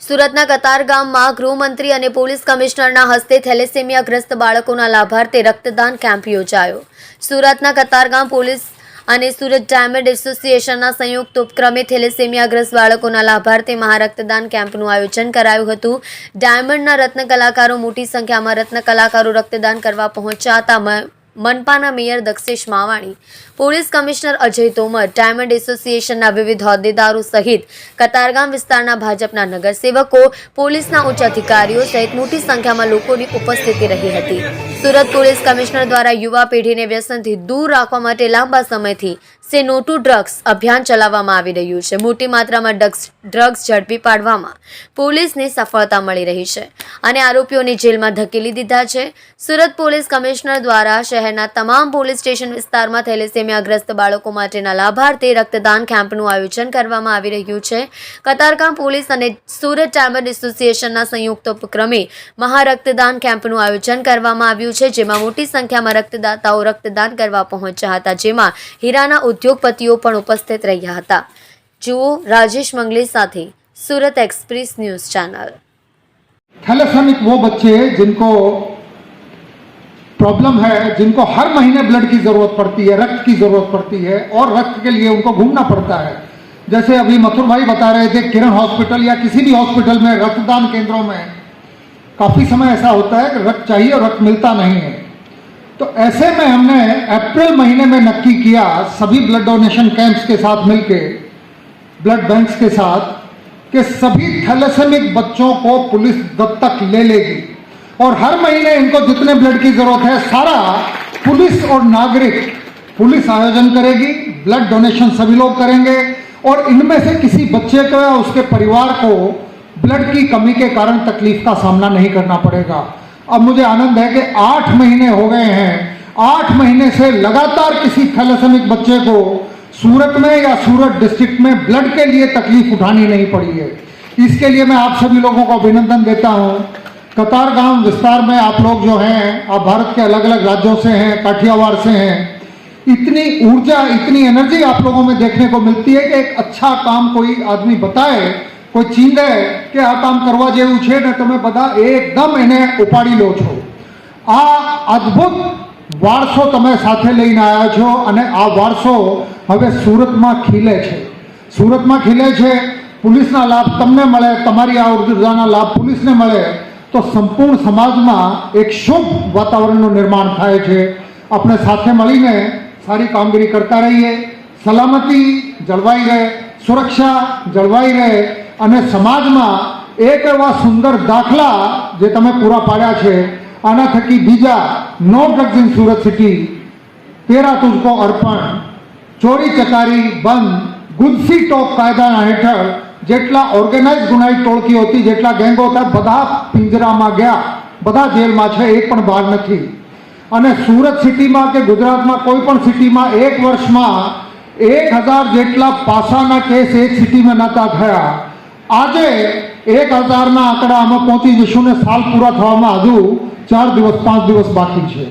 સુરતના કતારગામમાં ગૃહમંત્રી અને પોલીસ કમિશનરના હસ્તે થેલેસેમિયાગ્રસ્ત બાળકોના લાભાર્થે રક્તદાન કેમ્પ યોજાયો. સુરતના કતારગામ પોલીસ અને સુરત ડાયમંડ એસોસિએશનના સંયુક્ત ઉપક્રમે થેલેસેમિયાગ્રસ્ત બાળકોના લાભાર્થે મહારક્તદાન કેમ્પનું આયોજન કરાયું હતું. ડાયમંડના રત્ન કલાકારો મોટી સંખ્યામાં રત્ન કલાકારો રક્તદાન કરવા પહોંચ્યા હતા મનપાના mayor Dakshesh Mavani, police commissioner Ajay Tomar, diamond એસોસિએશનના વિવિધ હોદ્દેદારો સહિત કતારગામ વિસ્તારના ભાજપના નગરસેવકો, પોલીસના ઉચ્ચ અધિકારીઓ સહિત મોટી સંખ્યામાં લોકોની ઉપસ્થિતિ રહી હતી. સુરત પોલીસ કમિશનર દ્વારા યુવા પેઢીને વ્યસનથી દૂર રાખવા માટે લાંબા સમયથી સે નો ટુ ડ્રગ્સ અભિયાન ચલાવવામાં આવી રહ્યું છે. મોટી માત્રામાં ડ્રગ્સ ડ્રગ્સ ઝડપી પાડવામાં પોલીસને સફળતા મળી રહી છે અને આરોપીઓને જેલમાં ધકેલી દીધા છે. સુરત પોલીસ કમિશનર દ્વારા શહેરના તમામ પોલીસ સ્ટેશન વિસ્તારમાં થેલેસેમિયાગ્રસ્ત બાળકો માટેના લાભાર્થે રક્તદાન કેમ્પનું આયોજન કરવામાં આવી રહ્યું છે. કતારગામ પોલીસ અને સુરત ડાયમંડ એસોસિએશનના સંયુક્ત ઉપક્રમે મહારક્તદાન કેમ્પનું આયોજન કરવામાં આવ્યું છે, જેમાં મોટી સંખ્યામાં રક્તદાતાઓ રક્તદાન કરવા પહોંચ્યા હતા, જેમાં હીરાના ઉદ્યોગપતિઓ પણ ઉપસ્થિત રહ્યા હતા જુઓ રાજેશ મંગલે સાથે Surat express news channel thalassemic वो बच्चे हैं जिनको प्रॉब्लम है जिनको हर महीने ब्लड की जरूरत पड़ती है रक्त की जरूरत पड़ती है और रक्त के लिए उनको घूमना पड़ता है जैसे अभी मथुर भाई बता रहे थे किरण हॉस्पिटल या किसी भी हॉस्पिटल में रक्तदान केंद्रों में काफी समय ऐसा होता है कि रक्त चाहिए और रक्त मिलता नहीं है तो ऐसे में हमने अप्रैल महीने में नक्की किया सभी ब्लड डोनेशन कैंप्स के साथ मिलके ब्लड बैंक्स के साथ, कि सभी थैलेसेमिक बच्चों को पुलिस दत्तक ले लेगी। और हर महीने इनको जितने ब्लड की ज़रूरत है, सारा पुलिस और नागरिक पुलिस आयोजन करेगी ब्लड डोनेशन सभी लोग करेंगे, और इनमें से किसी बच्चे को या उसके परिवार को ब्लड की कमी के कारण तकलीफ़ का सामना नहीं करना पड़ेगा। अब मुझे आनंद है कि आठ महीने हो गए हैं। आठ महीने से लगातार किसी थैलेसेमिक बच्चे को सूरत में या सूरत डिस्ट्रिक्ट में ब्लड के लिए तकलीफ़ उठानी नहीं पड़ी है। इसके लिए मैं आप सभी लोगों को अभिनंदन देता हूँ। कतार गाँव विस्तार में आप लोग जो हैं, आप भारत के अलग अलग राज्यों से हैं, काठियावाड़ से हैं, इतनी ऊर्जा, इतनी एनर्जी आप लोगों में देखने को मिलती है कि एक अच्छा काम कोई आदमी बताए કોઈ ચીંધે કે આ કામ કરવા જેવું છે ને તમે બધા એકદમ એને ઉપાડી લો છો. આ અદ્ભુત વારસો તમે સાથે લઈને આવ્યા છો અને આ વારસો હવે સુરતમાં ખીલે છે. સુરતમાં ખીલે છે, પોલીસના લાભ તમને મળે, તમારી આ ઉર્જાના લાભ પોલીસને મળે, તો સંપૂર્ણ સમાજમાં એક શુભ વાતાવરણનું નિર્માણ થાય છે. આપણે સાથે મળીને સારી કામગીરી કરતા રહીએ. સલામતી જળવાઈ રહે, સુરક્ષા જળવાઈ રહે અને સમાજમાં એક એવા સુંદર દાખલા જે તમે પૂરા પાડ્યા છે, આના થકી બીજા નો ડ્રગ્સ સુરત સિટી તેરા તુજકો અર્પણ, ચોરી ચકારી બંધ, ગુજસી ટોપ કાયદાના હેઠળ જેટલા ઓર્ગેનાઇઝ ગુનાઈ ટોળકી હતી, જેટલા ગેંગો હતા, બધા પિંજરામાં ગયા, બધા જેલમાં છે એક પણ બહાર નથી. અને સુરત સિટીમાં કે ગુજરાતમાં કોઈ પણ સિટીમાં એક વર્ષમાં એક હજાર જેટલા પાસાના કેસ એક સિટીમાં નહોતા થયા. આજે એક હજારના આંકડા અમે પહોંચી જઈશું ને સાલ પૂરા થવામાં હજુ ચાર દિવસ, પાંચ દિવસ બાકી છે.